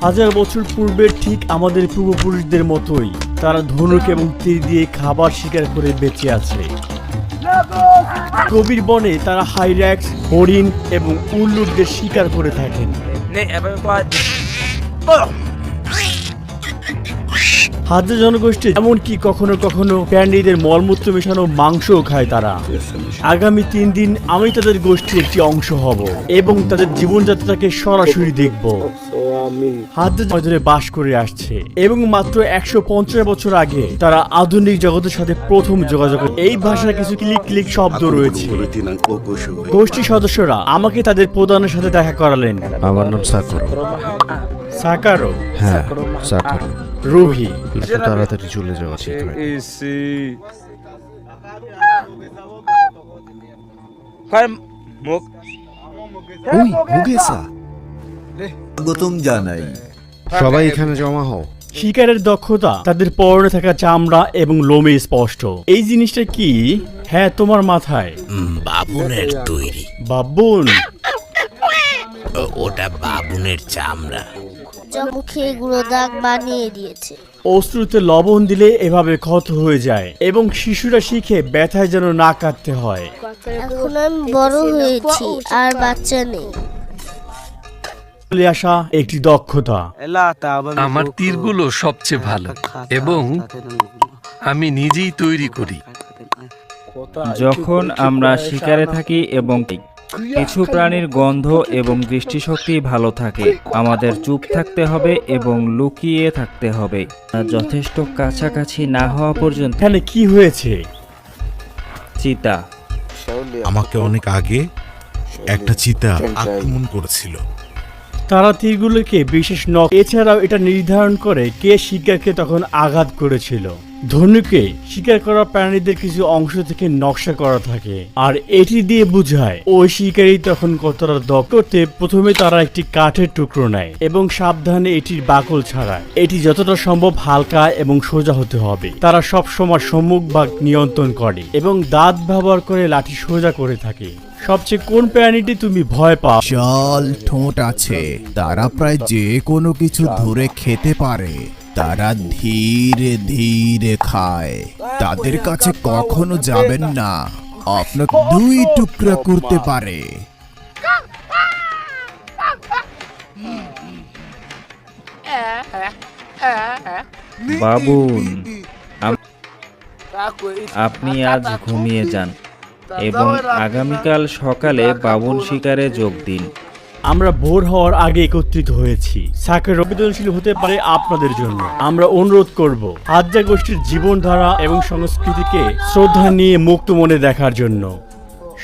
হাজার বছর পূর্বে ঠিক আমাদের পূর্বপুরুষদের মতোই তারা ধনুক এবং তীর দিয়ে খাবার শিকার করে বেঁচে আছে। কবির বনে তারা হাইরাক্স হরিণ এবং উল্লুকদের শিকার করে থাকেন. হাজার জনগোষ্ঠী এমনকি কখনো কখনো প্যান্ডিদের মলমূত্র মেশানো মাংসও খায় তারা। আগামী তিন দিন আমি তাদের গোষ্ঠীর একটি অংশ হব এবং তাদের জীবনযাত্রাকে সরাসরি দেখব। হাজার ধরে বাস করে আসছে এবং মাত্র একশো পঞ্চাশ বছর আগে তারা আধুনিক জগতের সাথে প্রথম যোগাযোগ এই ভাষার কিছু ক্লিক ক্লিক শব্দ রয়েছে। গোষ্ঠী সদস্যরা আমাকে তাদের প্রধানের সাথে দেখা করালেন। আমার নাম সাকুর। সাকারো? হ্যাঁ সাকুর। রুহি। একটু তাড়াতাড়ি চলে যাওয়া ঠিক হয় Esse. ওই মুগেসা স্বাগতম জানাই। সবাই এখানে জমা হও। শিকারের দক্ষতা তাদের পরনে থাকা চামড়া এবং লোমে স্পষ্ট। এই জিনিসটা কি? হ্যাঁ তোমার মাথায়। বাবুনের তৈরি। বাবুন। ওটা বাবুনের চামড়া। মুখে এগুলো দাগ বানিয়ে দিয়েছে। অশ্রুতে লবণ দিলে এভাবে ক্ষত হয়ে যায় এবং শিশুরা শিখে ব্যথায় যেন না কাটতে হয়। এখন আমি বড় হয়েছি আর বাচ্চা নেই। চলে আসা একটি দক্ষতা। আমার তীরগুলো সবচেয়ে ভালো এবং আমি নিজেই তৈরি করি। যখন আমরা শিকারে থাকি এবং কিছু প্রাণীর গন্ধ এবং দৃষ্টিশক্তি ভালো থাকে। আমাদের চুপ থাকতে হবে এবং লুকিয়ে থাকতে হবে। যথেষ্ট কাছাকাছি না হওয়া পর্যন্ত এখানে কি হয়েছে? চিতা। আমাকে অনেক আগে একটা চিতা আক্রমণ করেছিল। তারা তীরগুলোকে বিশেষ নখ এছাড়াও এটা নির্ধারণ করে কে শিকারকে তখন আঘাত করেছিল। ধনুকে শিকার করা প্রাণীদের কিছু অংশ থেকে নকশা করা থাকে। আর এটি দিয়ে বোঝায়, ওই শিকারী তখন কতটা দক্ষ করতে প্রথমে তারা একটি কাঠের টুকরো নেয় এবং সাবধানে এটির বাকল ছাড়ায়। এটি যতটা সম্ভব হালকা এবং সোজা হতে হবে। তারা সব সময় সম্মুখ ভাগ নিয়ন্ত্রণ করে এবং দাঁত ব্যবহার করে লাঠি সোজা করে থাকে। সবচেয়ে কোন প্রাণীটি তুমি ভয় পাও? জল ঠোঁট আছে। তারা প্রায় যে কোনো কিছু ধরে খেতে পারে। তারা ধীরে ধীরে খায়। তাদের কাছে কখনো যাবেন না। আপনাকে দুই টুকরা করতে পারে। বাবুন আপনি আজ ঘুমিয়ে যান, এবং আগামীকাল সকালে বাবুন শিকারে যোগ দিন। আমরা ভোর হওয়ার আগে একত্রিত হয়েছি। সাকের সংবেদনশীল হতে পারে আপনাদের জন্য। আমরা অনুরোধ করব হাজ্জা গোষ্ঠীর জীবনধারা এবং সংস্কৃতিকে শ্রদ্ধা নিয়ে মুক্ত মনে দেখার জন্য।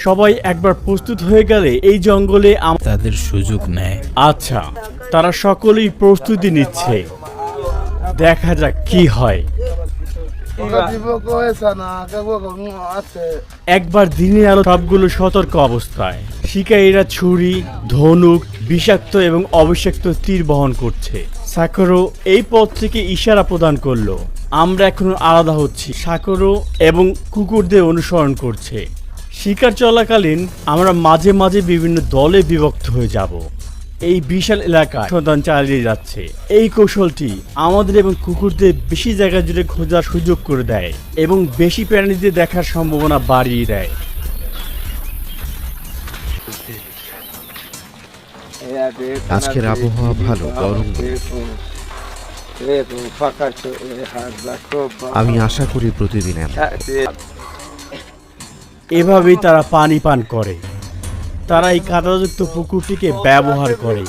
সবাই একবার প্রস্তুত হয়ে গেলে এই জঙ্গলে তাদের সুযোগ নেয়। আচ্ছা তারা সকলেই প্রস্তুতি নিচ্ছে। দেখা যাক কি হয়। একবার দিনের আলো সবগুলো সতর্ক অবস্থায়। শিকারীরা ছুরি, ধনুক, বিষাক্ত এবং অবিষাক্ত তীর বহন করছে। সাকরো এই পথ থেকে ইশারা প্রদান করল। আমরা এখন আলাদা হচ্ছি। সাকরো এবং কুকুরদের অনুসরণ করছে। শিকার চলাকালীন আমরা মাঝে মাঝে বিভিন্ন দলে বিভক্ত হয়ে যাব। এই বিশাল এলাকায় সন্ধান চালিয়ে যাচ্ছে। এই কৌশলটি আমাদের এবং কুকুরদের বেশি জায়গা জুড়ে খোঁজার সুযোগ করে দেয় এবং বেশি প্রাণীদের দেখার সম্ভাবনা বাড়িয়ে দেয়। আজকের আবহাওয়া ভালো গরম আমি আশা করি প্রতিদিন। এভাবেই তারা পানি পান করে। তারা এই কাদাযুক্ত পুকুরটিকে ব্যবহার করে।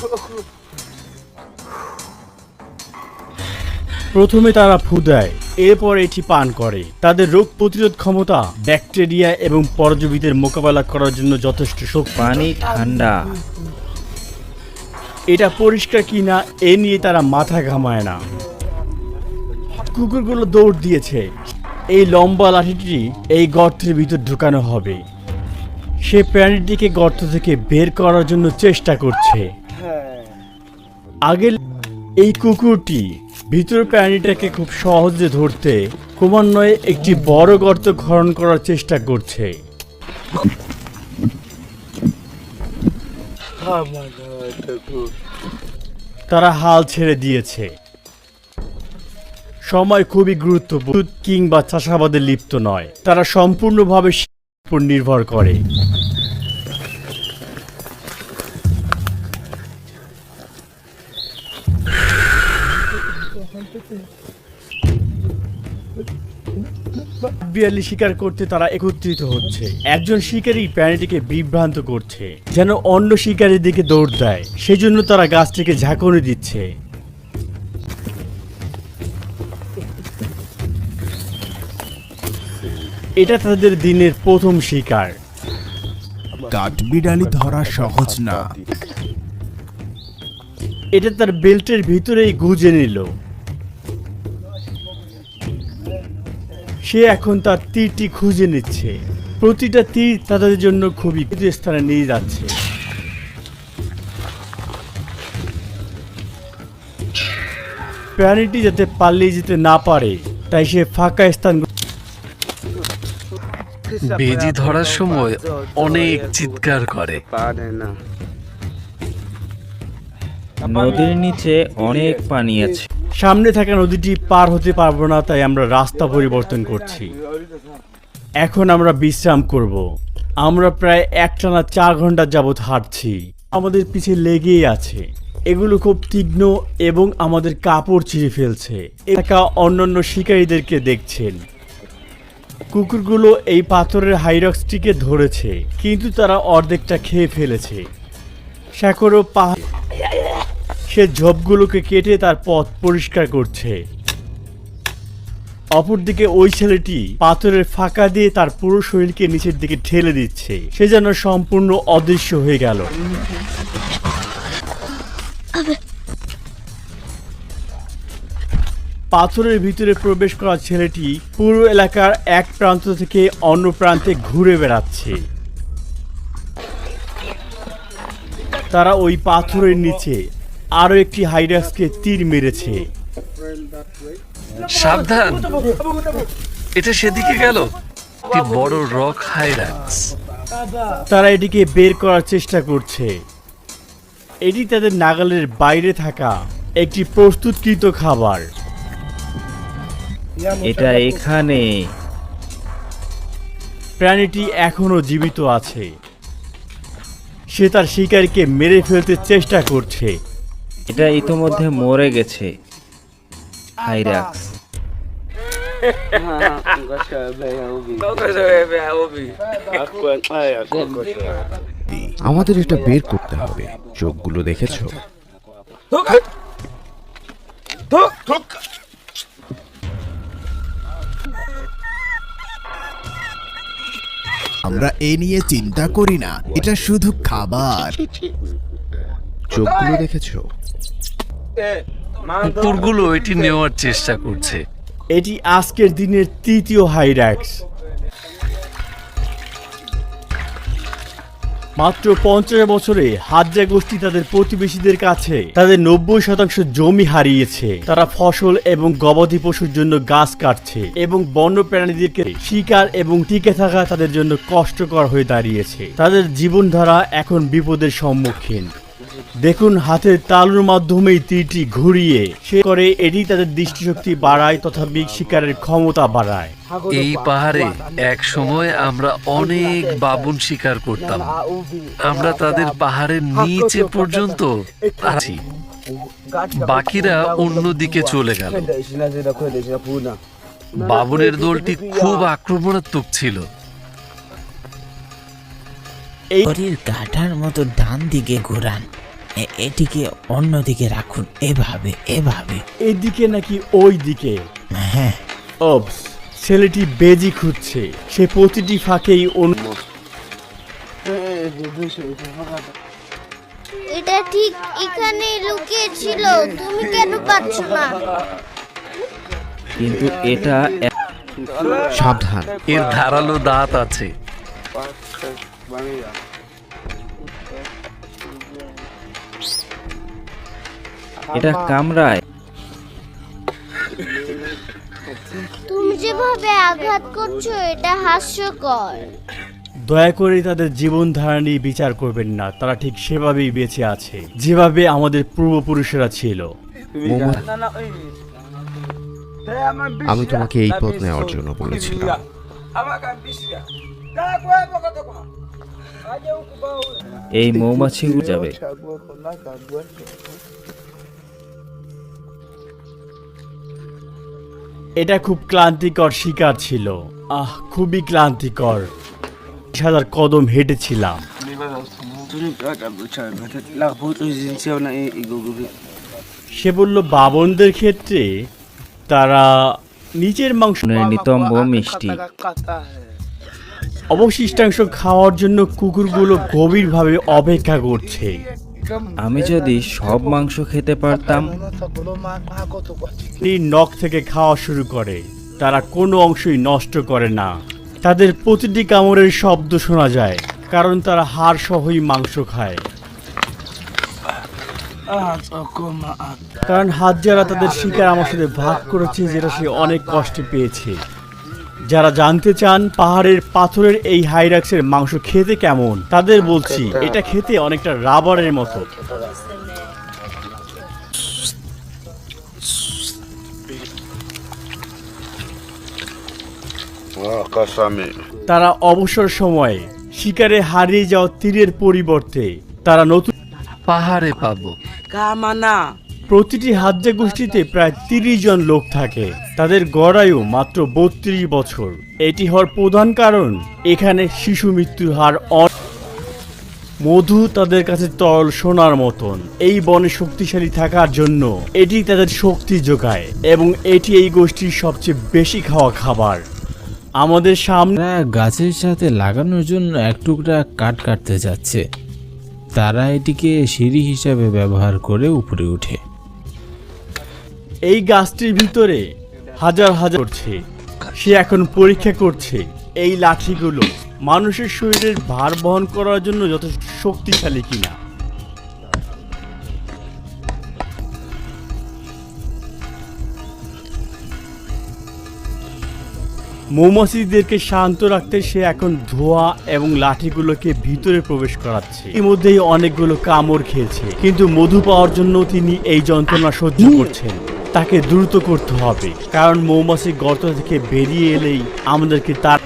প্রথমে তারা ফু দেয় এরপর এটি পান করে। তাদের রোগ প্রতিরোধ ক্ষমতা ব্যাকটেরিয়া এবং পরজীবীদের মোকাবেলা করার জন্য যথেষ্ট শক্তি। পানি ঠান্ডা। এটা পরিষ্কার কিনা এ নিয়ে তারা মাথা ঘামায় না। কুকুরগুলো দৌড় দিয়েছে। এই লম্বা লাঠিটি এই গর্তের ভিতর ঢুকানো হবে। সে প্রাণীটিকে গর্ত থেকে বের করার জন্য চেষ্টা করছে। আগে এই কুকুরটি ভিতর প্রাণীটাকে খুব সহজে ধরতে ক্রমান্বয়ে একটি বড় গর্ত খনন করার চেষ্টা করছে। তারা হাল ছেড়ে দিয়েছে। সময় খুবই গুরুত্বপূর্ণ, কিংবা চাষাবাদে লিপ্ত নয়। তারা সম্পূর্ণভাবে উপর নির্ভর করে। বিয়ালি শিকার করতে তারা একত্রিত হচ্ছে। একজন শিকারী প্রাণীটিকে বিভ্রান্ত করছে যেন অন্য শিকারীর দিকে দৌড় দেয়। সেজন্য তারা গাছটিকে ঝাঁকুনি দিচ্ছে। এটা তাদের দিনের প্রথম শিকার। কাঠবিড়ালি ধরা সহজ না। এটা তার বেল্টের ভিতরেই গুজে নিল। সে এখন তার তীরটি খুঁজে নিচ্ছে। প্রতিটা তীর তাদের জন্য খুবই স্থানে নিয়ে যাচ্ছে। প্রাণীটি যাতে পালিয়ে যেতে না পারে তাই সে ফাঁকা স্থান বেজি ধরার সময় অনেক চিৎকার করে। নদীর নিচে অনেক পানি আছে। সামনে থাকা নদীটি পার হতে পারব না, তাই আমরা রাস্তা পরিবর্তন করছি। এখন আমরা বিশ্রাম করব। আমরা প্রায় একটানা চার ঘণ্টা যাবৎ হাঁটছি। আমাদের পিছে লেগেই আছে। এগুলো খুব তীক্ষ্ণ এবং আমাদের কাপড় ছিঁড়ে ফেলছে। এলাকা অন্যান্য শিকারীদেরকে দেখছেন। কুকুরগুলো এই পাথরের হাইরক্সটিকে ধরেছে, কিন্তু তারা অর্ধেকটা খেয়ে ফেলেছে। শ্যাকরও পাহাড় সে ঝোপগুলোকে কেটে তার পথ পরিষ্কার করছে। অপরদিকে ওই ছেলেটি পাথরের ফাঁকা দিয়ে তার পুরো শরীরকে নিচের দিকে ঠেলে দিচ্ছে। সে যেন সম্পূর্ণ অদৃশ্য হয়ে গেল। পাথরের ভিতরে প্রবেশ করা ছেলেটি পুরো এলাকার এক প্রান্ত থেকে অন্য প্রান্তে ঘুরে বেড়াচ্ছে। তারা ওই পাথরের নিচে আরও একটি হাইডাক্সকে তীর মেরেছে। সাবধান। এটা সেদিকে গেল। একটি বড় রক হাইরাক্স তারা এটিকে বের করার চেষ্টা করছে। এটি তাদের নাগালের বাইরে থাকা একটি প্রস্তুতকৃত খাবার। এটা এখানে। প্রাণীটি এখনও জীবিত আছে। সে তার শিকারীকে মেরে ফেলতে চেষ্টা করছে। এটা ইতোমধ্যে মরে গেছে। হাইরাক্স আমাদের এটা বের করতে হবে। চোখগুলো দেখেছ? আমরা এ নিয়ে চিন্তা করি না। এটা শুধু খাবার। চোখগুলো দেখেছ? কুকুরগুলো এটি নেওয়ার চেষ্টা করছে। এটি আজকের দিনের তৃতীয় হাইড্যাক্স মাত্র পঞ্চাশ বছরে হাজ্জা গোষ্ঠী তাদের প্রতিবেশীদের কাছে তাদের নব্বই শতাংশ জমি হারিয়েছে। তারা ফসল এবং গবাদি পশুর জন্য গাছ কাটছে এবং বন্য প্রাণীদেরকে শিকার এবং টিকে থাকা তাদের জন্য কষ্টকর হয়ে দাঁড়িয়েছে। তাদের জীবনধারা এখন বিপদের সম্মুখীন। দেখুন হাতের তালুর মাধ্যমে তীরটি ঘুরিয়ে সে করে, এটি তাদের দৃষ্টিশক্তি বাড়ায় তথা শিকারের ক্ষমতা বাড়ায়। এই পাহাড়ে এক সময় আমরা অনেক বাবুন শিকার করতাম। আমরা তাদের পাহাড়ের নিচে পর্যন্ত আছি। বাকিরা অন্যদিকে চলে গেল। বাবুনের দলটি খুব আক্রমণাত্মক ছিল। এই ঘড়ির কাঁটার মতো ডান দিকে ঘোরান। এ- এটিকে অন্যদিকে রাখুন। এভাবে এভাবে। এদিকে নাকি ওই দিকে? হ্যাঁ। অবস ছেলেটি বেজি খুঁজছে। সে প্রতিটি ফাঁকেই অন্য এটা ঠিক এখানেই লুকিয়ে ছিল। তুমি কেন পাচ্ছ না? কিন্তু এটা সাবধান। এর ধারালো দাঁত আছে। এটা কামড়ায় তুমি যেভাবে আঘাত করছ এটা হাস্যকর। দয়া করে তাদের জীবন ধারণী বিচার করবেন না। তারা ঠিক সেভাবেই বেঁচে আছে যেভাবে আমাদের পূর্বপুরুষেরা ছিল। আমি তোমাকে এই পথ নেওয়ার জন্য বলেছিলাম। এই মৌমাছিগুলো যাবে। এটা খুব ক্লান্তিকর শিকার ছিল। আহ খুবই ক্লান্তিকর। হাজার কদম হেঁটেছিলাম। সে বলল বাবনদের ক্ষেত্রে তারা নিজের মাংস নিতম্ব মিষ্টি। অবশিষ্টাংশ খাওয়ার জন্য কুকুরগুলো গভীরভাবে অপেক্ষা করছে। আমি যদি সব মাংস খেতে পারতাম। এই নখ থেকে খাওয়া শুরু করে। তারা কোনো অংশই নষ্ট করে না। তাদের প্রতিটি কামড়ের শব্দ শোনা যায় কারণ তারা হাড় সহই মাংস খায়। কারণ হাত যারা তাদের শিকার আমার সাথে ভাগ করেছে যেটা সে অনেক কষ্টে পেয়েছে। যারা জানতে চান পাহাড়ের পাথরের এই হাইরাক্সের মাংস খেতে কেমন তাদের বলছি এটা খেতে অনেকটা রাবারের মতো। তারা অবসর সময়ে শিকারে হারিয়ে যাওয়া তীরের পরিবর্তে তারা নতুন পাহাড়ে পাবো। প্রতিটি হাজ্জা গোষ্ঠীতে প্রায় তিরিশ জন লোক থাকে। তাদের গড়ায়ু মাত্র বত্রিশ বছর। এটি হওয়ার প্রধান কারণ, এখানে শিশু মৃত্যুর হার মধু তাদের কাছে তরল সোনার মতন। এই বনে শক্তিশালী থাকার জন্য এটি তাদের শক্তি যোগায় এবং এটি এই গোষ্ঠীর সবচেয়ে বেশি খাওয়া খাবার। আমাদের সামনে গাছের সাথে লাগানোর জন্য এক টুকরা কাঠ কাটতে যাচ্ছে। তারা এটিকে সিঁড়ি হিসাবে ব্যবহার করে উপরে উঠে এই গাছটির ভিতরে হাজার হাজার করছে। সে এখন পরীক্ষা করছে এই লাঠিগুলো মানুষের শরীরের ভার বহন করার জন্য যথেষ্ট শক্তিশালী কিনা। মৌমাছিদেরকে শান্ত রাখতে সে এখন ধোয়া এবং লাঠিগুলোকে ভিতরে প্রবেশ করাচ্ছে। ইতিমধ্যেই অনেকগুলো কামড় খেয়েছে, কিন্তু মধু পাওয়ার জন্য তিনি এই যন্ত্রণা সহ্য করছেন। তাকে দ্রুত করতে হবে। কারণ মৌমাছি গর্ত থেকে বেরিয়ে এলেই আমাদেরকে তার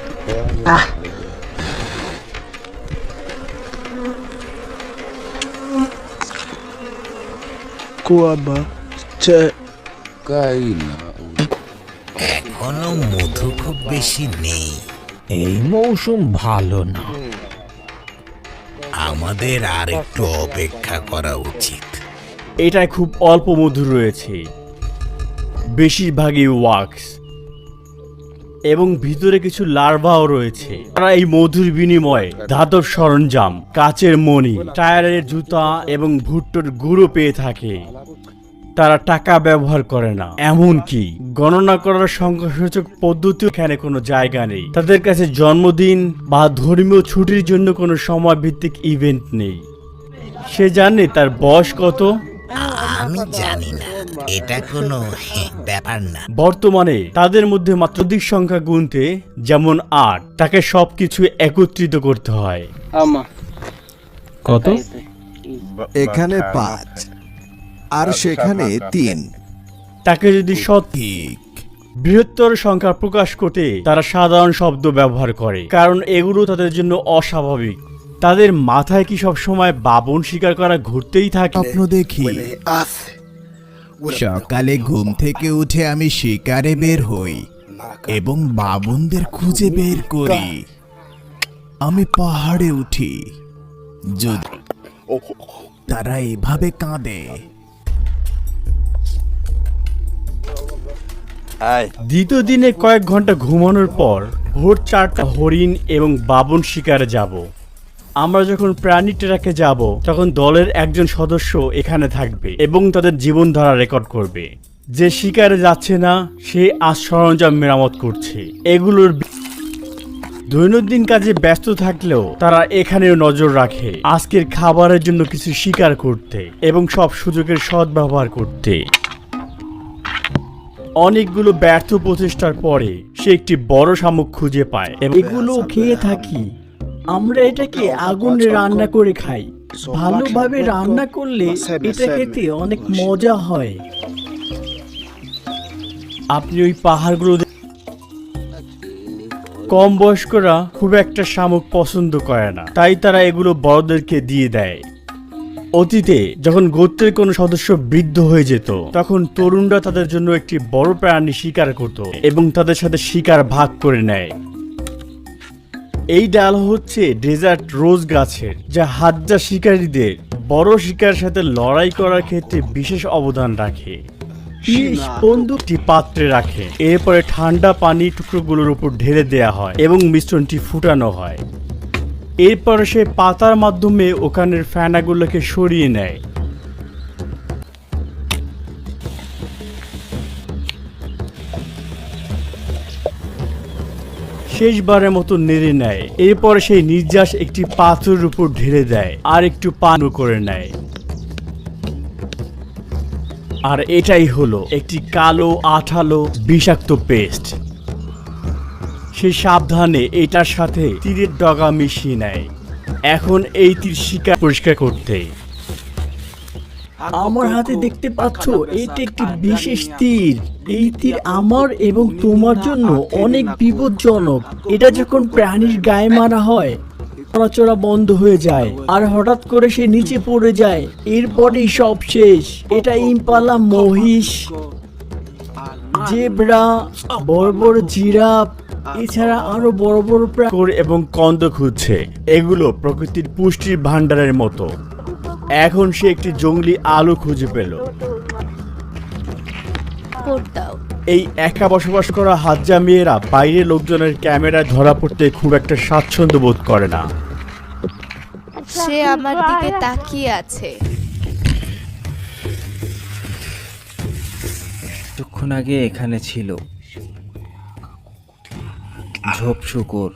এখনও মধু খুব বেশি নেই। এই মৌসুম ভালো না। আমাদের আর একটু অপেক্ষা করা উচিত। এটায় খুব অল্প মধু রয়েছে। বেশিরভাগই ওয়াক্স। এবং ভিতরে কিছু লার্ভাও রয়েছে। তারা এই মধুর বিনিময়ে ধাতব সরঞ্জাম, কাচের মণি, টায়ারের জুতা এবং ভুট্টোর গুঁড়ো পেয়ে থাকে। তারা টাকা ব্যবহার করে না। এমনকি গণনা করার সংখ্যাসূচক পদ্ধতি এখানে কোনো জায়গা নেই। তাদের কাছে জন্মদিন বা ধর্মীয় ছুটির জন্য কোনো সময় ভিত্তিক ইভেন্ট নেই। সে জানে তার বয়স কত। আমি জানি না এটা কোনো ব্যাপার না। বর্তমানে তাদের মধ্যে মাত্র অধিক সংখ্যা গুনতে যেমন আট তাকে সবকিছু একত্রিত করতে হয়। কত? এখানে পাঁচ আর সেখানে তিন। তাকে যদি সঠিক বৃহত্তর সংখ্যা প্রকাশ করতে তারা সাধারণ শব্দ ব্যবহার করে কারণ এগুলো তাদের জন্য অস্বাভাবিক। তাদের মাথায় কি সব সময় বাবন শিকার করা ঘুরতেই থাকে? স্বপ্ন দেখি। সকালে ঘুম থেকে উঠে আমি শিকারে বের হই এবং বাবুনদের খুঁজে বের করি। আমি পাহাড়ে উঠি। যদি তারা এভাবে কাঁদে। দ্বিতীয় দিনে কয়েক ঘণ্টা ঘুমানোর পর ভোর চারটা হরিণ এবং বাবন শিকারে যাব। আমরা যখন প্রাণী ট্রাকে যাব, তখন দলের একজন সদস্য এখানে থাকবে এবং তাদের জীবনধারা রেকর্ড করবে। যে শিকারে যাচ্ছে না, সে আজ সরঞ্জাম মেরামত করছে। এগুলোর দৈনন্দিন কাজে ব্যস্ত থাকলেও তারা এখানেও নজর রাখে। আজকের খাবারের জন্য কিছু শিকার করতে এবং সব সুযোগের সদ্ব্যবহার করতে। অনেকগুলো ব্যর্থ প্রচেষ্টার পরে সে একটি বড় শামুক খুঁজে পায়। এগুলো খেয়ে থাকি। আমরা এটাকে আগুনে রান্না করে খাই। ভালোভাবে রান্না করলে এটা খেতে অনেক মজা হয়। আপনি ওই পাহাড়গুলো কম বয়স্করা খুব একটা শামুক পছন্দ করে না। তাই তারা এগুলো বড়দেরকে দিয়ে দেয়। অতীতে যখন গোত্রের কোনো সদস্য বৃদ্ধ হয়ে যেত তখন তরুণরা তাদের জন্য একটি বড় প্রাণী শিকার করত এবং তাদের সাথে শিকার ভাগ করে নেয়। এই ডাল হচ্ছে ডেজার্ট রোজ গাছের যা হাজ্জা শিকারীদের বড় শিকার সাথে লড়াই করার ক্ষেত্রে বিশেষ অবদান রাখে। বন্দুকটি পাত্রে রাখে এরপরে ঠান্ডা পানি টুকরোগুলোর উপর ঢেলে দেয়া হয় এবং মিশ্রণটি ফুটানো হয়। এরপরে সে পাতার মাধ্যমে ওখানের ফ্যানাগুলোকে সরিয়ে নেয়। শেষবারের মতো নেড়ে নেয়। এরপর সেই নির্যাস একটি পাথরের উপর ঢেলে দেয় আর একটু পানও করে নেয়। আর এটাই হলো একটি কালো, আঠালো, বিষাক্ত পেস্ট। সে সাবধানে এটার সাথে তীরের ডগা মিশিয়ে নেয়। এখন এই তীর শিকার পরিষ্কার করতে। আমার হাতে দেখতে পাচ্ছ এটা একটি বিশেষ তীর। এই তীর আমার এবং তোমার জন্য অনেক বিপজ্জনক। এটা যখন প্রাণীর গায়ে মারা হয় নড়াচড়া বন্ধ হয়ে যায় আর হঠাৎ করে সে নিচে পড়ে যায়। এরপরেই সব শেষ। এটা ইম্পালা মহিষ জেব্রা বড় বড় জিরাফ এছাড়া আরও বড় বড় প্রাণী এবং কন্দ খুঁজছে। এগুলো প্রকৃতির পুষ্টির ভান্ডারের মতো। এখন সে একটি জঙ্গলি আলো খুঁজে পেল। এই একা বসবাস করা হাজ্জা মেয়েরা বাইরে লোকজনের ক্যামেরায় ধরা পড়তে খুব একটা স্বাচ্ছন্দ্য বোধ করে না। সে আমার দিকে তাকিয়ে আছে। কিছুক্ষণ আগে এখানে ছিল। ঝোপ শুকুর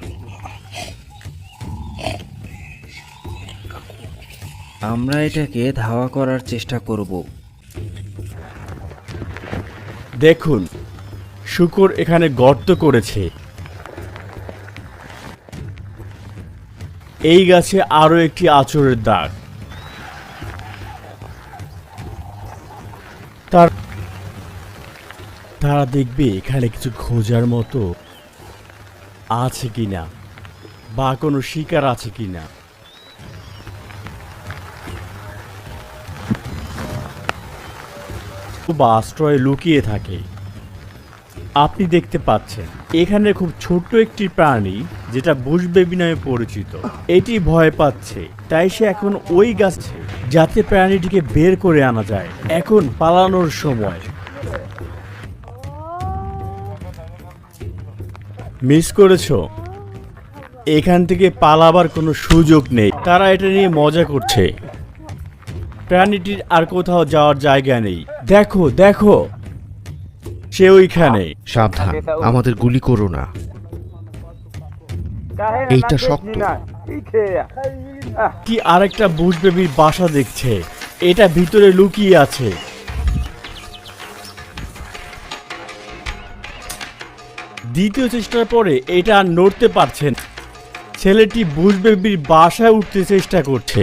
আমরা এটাকে ধাওয়া করার চেষ্টা করব। দেখুন, শুকর এখানে গর্ত করেছে। এই গাছে আরও একটি আচরের দাগ। তার তারা দেখবে এখানে কিছু খোঁজার মতো আছে কিনা, বা কোনো শিকার আছে কিনা। বা আশ্রয়ে লুকিয়ে থাকে। আপনি দেখতে পাচ্ছেন, এখানে খুব ছোট্ট একটি প্রাণী যেটা বুশবেবি নামে পরিচিত। এটি ভয় পাচ্ছে, তাই সে এখন ওই গাছে, যাতে প্রাণীটিকে বের করে আনা যায়। এখন পালানোর সময়। মিস করেছ? এখান থেকে পালাবার কোনো সুযোগ নেই। তারা এটা নিয়ে মজা করছে। প্রাণীটির আর কোথাও যাওয়ার জায়গা নেই। দেখো দেখো। সে ওইখানে। সাবধান আমাদের গুলি করো না। এইটা শক্ত। কি আরেকটা বুশ বেবির বাসা দেখছে। এটা ভিতরে লুকিয়ে আছে। দ্বিতীয় চেষ্টার পরে এটা আর নড়তে পারছেন ছেলেটি বুশ বেবির বাসায় উঠতে চেষ্টা করছে।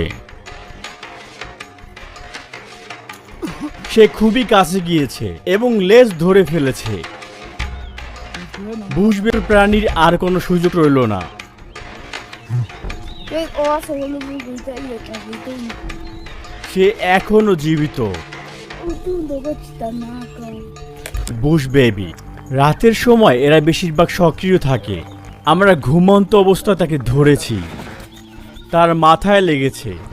সে খুবই কাছে গিয়েছে এবং লেজ ধরে ফেলেছে। বুঝবের প্রাণীর আর কোনো সুযোগ রইল না। সে এখনও জীবিত। বুশ বেবি রাতের সময় এরা বেশিরভাগ সক্রিয় থাকে। আমরা ঘুমন্ত অবস্থায় তাকে ধরেছি। তার মাথায় লেগেছে।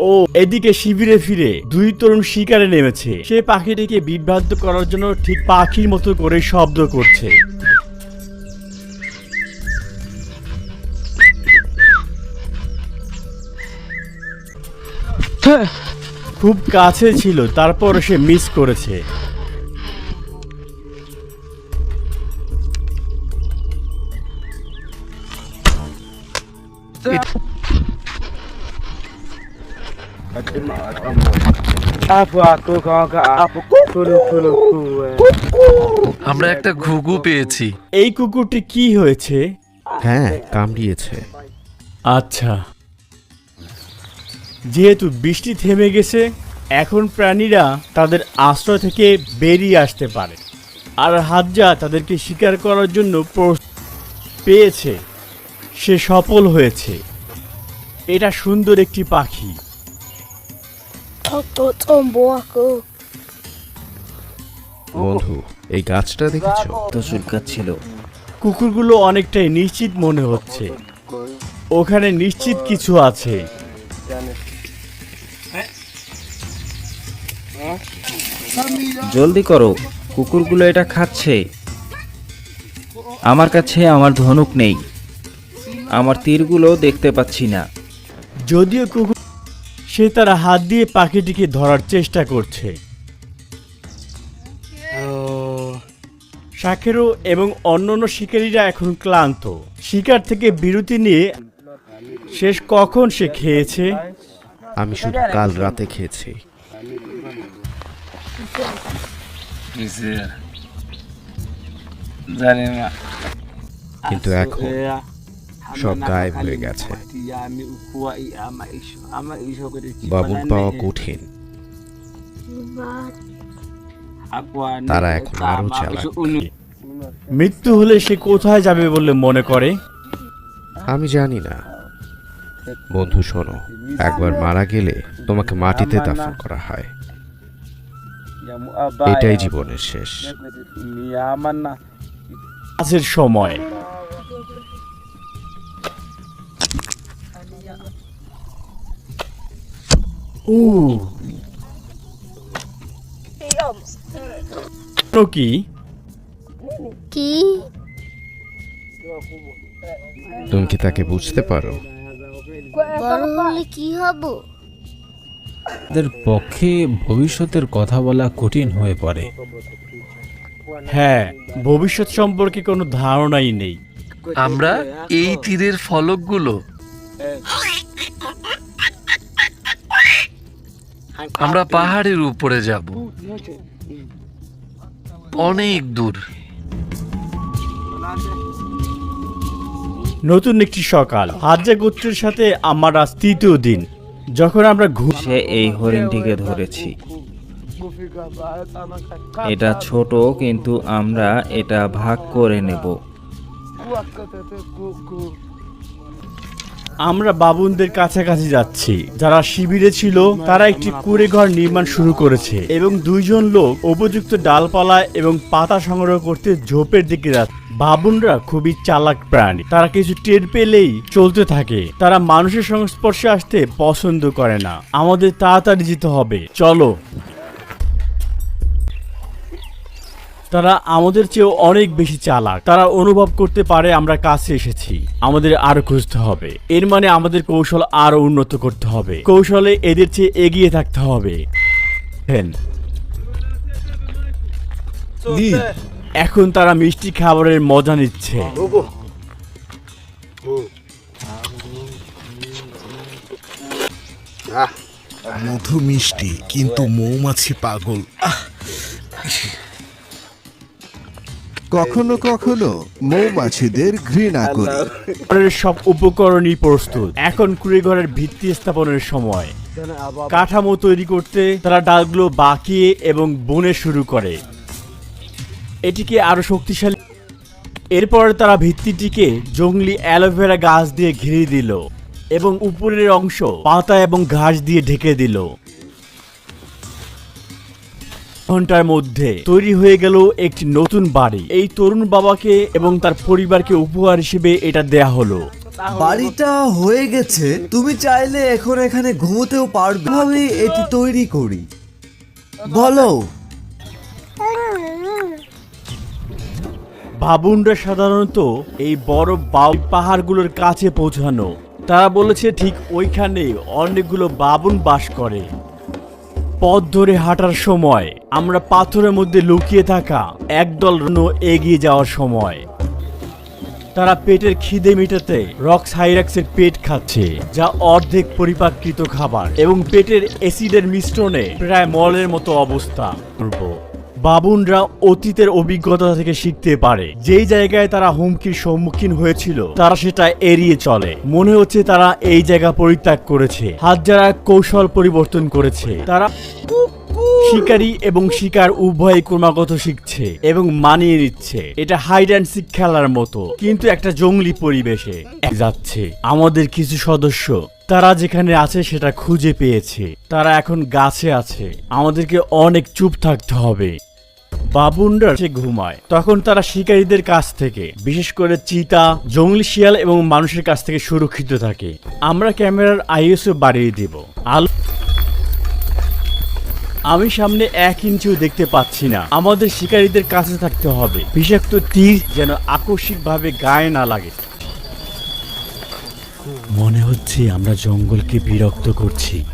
ও, এদিকে শিবিরে ফিরে দুই তরুণ শিকারে নেমেছে। সে পাখিটিকে বিভ্রান্ত করার জন্য ঠিক পাখির মতো করে শব্দ করছে। খুব কাছে ছিল, তারপর সে মিস করেছে। আমরা একটা ঘুঘু পেয়েছি। এই কুকুরটি কি হয়েছে? হ্যাঁ কামড়িয়েছে। আচ্ছা। যেহেতু বৃষ্টি থেমে গেছে এখন প্রাণীরা তাদের আশ্রয় থেকে বেরিয়ে আসতে পারে। আর হাজ্জা তাদেরকে শিকার করার জন্য পেয়েছে। সে সফল হয়েছে। এটা সুন্দর একটি পাখি। বন্ধু এই গাছটা দেখেছ? তো চুলকাচ্ছিল কুকুরগুলো অনেকটাই নিশ্চিত মনে হচ্ছে। ওখানে নিশ্চিত কিছু আছে। জলদি করো কুকুরগুলো এটা খাচ্ছে। আমার কাছে আমার ধনুক নেই। আমার তীরগুলো দেখতে পাচ্ছি না। যদিও কুকুর সে তার হাত দিয়ে পাখিটিকে ধরার চেষ্টা করছে। শাকেরও এবং অন্যান্য শিকারীরা এখন ক্লান্ত। শিকার থেকে বিরতি নিয়ে শেষ কখন সে খেয়েছে? আমি শুধু কাল রাতে খেয়েছি। কিন্তু এখন সব গায়েব হয়ে গেছে। বাবুন পাওয়া কঠিন। তারা এখন আরও চালাক। মৃত্যু হলে সে কোথায় যাবে বলে মনে করে? আমি জানি না। বন্ধু শোনো একবার মারা গেলে তোমাকে মাটিতে দাফন করা হয়। এটাই জীবনের শেষ। কাজের সময়। তো কি কি তুমি কি তাকে বুঝতে পারো? বড় হলে কি হব? তাদের পক্ষে ভবিষ্যতের কথা বলা কঠিন হয়ে পড়ে। হ্যাঁ ভবিষ্যৎ সম্পর্কে কোনো ধারণাই নেই। আমরা এই তীরের ফলকগুলো আমরা পাহাড়ের উপরে যাব। অনেক দূর। নতুন একটি সকাল। হাজ্জা গোত্রের সাথে আমার আজ তৃতীয় দিন। যখন আমরা ঘুষে এই হরিণটিকে ধরেছি। এটা ছোট কিন্তু আমরা এটা ভাগ করে নেব। আমরা বাবুনদের কাছাকাছি যাচ্ছি। যারা শিবিরে ছিল, তারা একটি কুড়ে ঘর নির্মাণ শুরু করেছে এবং দুইজন লোক উপযুক্ত ডালপালা এবং পাতা সংগ্রহ করতে ঝোপের দিকে যাচ্ছে বাবুনরা খুবই চালাক প্রাণী। তারা কিছু টের পেলেই চলতে থাকে। তারা মানুষের সংস্পর্শে আসতে পছন্দ করে না। আমাদের তাড়াতাড়ি যেতে হবে। চলো। তারা আমাদের চেয়েও অনেক বেশি চালাক। তারা অনুভব করতে পারে আমরা কাছে এসেছি। আমাদের আরও খুঁজতে হবে। এর মানে আমাদের কৌশল আরও উন্নত করতে হবে। কৌশলে এদের চেয়ে এগিয়ে থাকতে হবে। এখন তারা মিষ্টি খাবারের মজা নিচ্ছে। মধু মিষ্টি, কিন্তু মৌমাছি পাগল। কখনো কখনো মৌমাছিদের ঘৃণা করি। ঘরের সব উপকরণই প্রস্তুত। এখন কুড়ে ঘরের ভিত্তি স্থাপনের সময়। কাঠামো তৈরি করতে তারা ডালগুলো বাঁকিয়ে এবং বনে শুরু করে। এটিকে আরও শক্তিশালী এরপর তারা ভিত্তিটিকে জঙ্গলি অ্যালোভেরা গাছ দিয়ে ঘিরে দিল এবং উপরের অংশ পাতা এবং ঘাস দিয়ে ঢেকে দিল। ঘণ্টার মধ্যে তৈরি হয়ে গেল একটি নতুন বাড়ি। এই তরুণ বাবাকে এবং তার পরিবারকে উপহার হিসেবে এটা দেয়া হলো। বাড়িটা হয়ে গেছে। তুমি চাইলে এখন এখানে ঘুমোতেও পারবে। ভাবে এটি তৈরি করি। বলো। বাবুনরা সাধারণত এই বড় বাউ পাহাড়গুলোর কাছে পৌঁছানো। তারা বলেছে ঠিক ওইখানে অনেকগুলো বাবুন বাস করে। পথ ধরে হাঁটার সময়, আমরা পাথরের মধ্যে লুকিয়ে থাকা একদল এগিয়ে যাওয়ার সময়। তারা পেটের খিদে মিটাতে রক্স হাইরাক্সের পেট খাচ্ছে, যা অর্ধেক পরিপাকৃত খাবার এবং পেটের অ্যাসিডের মিশ্রণে প্রায় মলের মতো অবস্থা। বাবুনরা অতীতের অভিজ্ঞতা থেকে শিখতে পারে। যেই জায়গায় তারা হুমকির সম্মুখীন হয়েছিল, তারা সেটা এড়িয়ে চলে। মনে হচ্ছে তারা এই জায়গা পরিত্যাগ করেছে। হাত যারা কৌশল পরিবর্তন করেছে, তারা শিকারী এবং শিকার উভয় ক্রমাগত শিখছে এবং মানিয়ে নিচ্ছে। এটা হাইড অ্যান্ড সিক খেলার মতো, কিন্তু একটা জঙ্গলি পরিবেশে যাচ্ছে। আমাদের কিছু সদস্য, তারা যেখানে আছে সেটা খুঁজে পেয়েছে। তারা এখন গাছে আছে। আমাদেরকে অনেক চুপ থাকতে হবে। বাবুনরা সে ঘুমায়, তখন তারা শিকারীদের কাছ থেকে, বিশেষ করে চিতা, জঙ্গলি শিয়াল এবং মানুষের কাছ থেকে সুরক্ষিত থাকে। আমরা ক্যামেরার আইএসও বাড়িয়ে দেব। আলো আমি সামনে এক ইঞ্চিও দেখতে পাচ্ছি না। আমাদের শিকারীদের কাছে থাকতে হবে। বিষাক্ত তীর যেন আকস্মিকভাবে গায়ে না লাগে। মনে হচ্ছে আমরা জঙ্গলকে বিরক্ত করছি।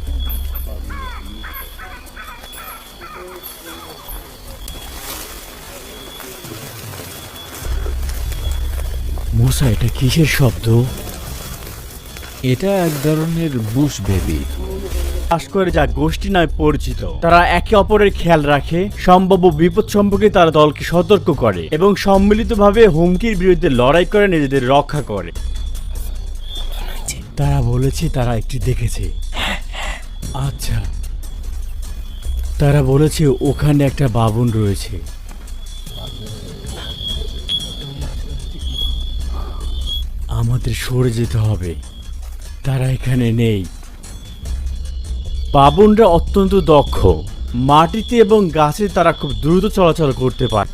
মূসা এটা কিসের শব্দ? এটা এক ধরনের বুশ বেবি। বাস করে যা গোষ্ঠী নামে পরিচিত তারা একে অপরের খেয়াল রাখে সম্ভাব্য বিপদ সম্পর্কে তারা দলকে সতর্ক করে এবং সম্মিলিতভাবে হুমকির বিরুদ্ধে লড়াই করে নিজেদের রক্ষা করে। তারা বলেছে তারা একটি দেখেছে। আচ্ছা। তারা বলেছে ওখানে একটা বাবুন রয়েছে। আমাদের সরে যেতে হবে। তারা এখানে নেই। বাবুনরা অত্যন্ত দক্ষ। মাটিতে এবং গাছে তারা খুব দ্রুত চলাচল করতে পারে।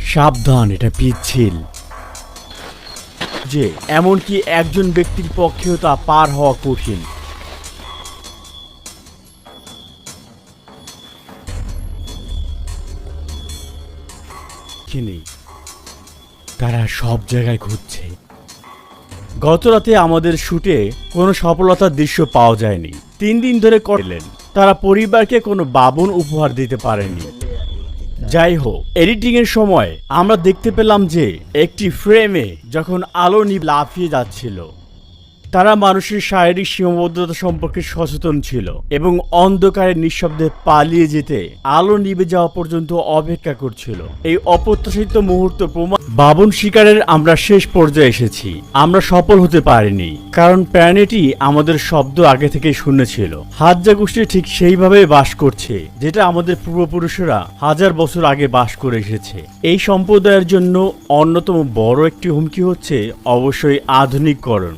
সাবধান, এটা পিচ্ছিল। যে, এমনকি একজন ব্যক্তির পক্ষেও তা পার হওয়া কঠিন। কি নেই। তারা সব জায়গায় ঘুরছে। গত রাতে আমাদের শুটে কোনো সফলতার দৃশ্য পাওয়া যায়নি। তিন দিন ধরে করলেন তারা পরিবারকে কোনো বাবন উপহার দিতে পারেনি। যাই হোক এডিটিং এর সময় আমরা দেখতে পেলাম যে একটি ফ্রেমে যখন আলো নিব লাফিয়ে যাচ্ছিল তারা মানুষের শারীরিক সীমাবদ্ধতা সম্পর্কে সচেতন ছিল এবং অন্ধকারে নিঃশব্দে পালিয়ে যেতে আলো নিবে যাওয়া পর্যন্ত অপেক্ষা করছিল। এই অপ্রত্যাশিত মুহূর্ত প্রমাণ বাবন শিকারের আমরা শেষ পর্যায়ে এসেছি। আমরা সফল হতে পারিনি, কারণ প্রাণীটি আমাদের শব্দ আগে থেকেই শুনেছিল হাজ্জা গোষ্ঠী ঠিক সেইভাবে বাস করছে, যেটা আমাদের পূর্বপুরুষেরা হাজার বছর আগে বাস করে এসেছে। এই সম্প্রদায়ের জন্য অন্যতম বড় একটি হুমকি হচ্ছে অবশ্যই আধুনিককরণ।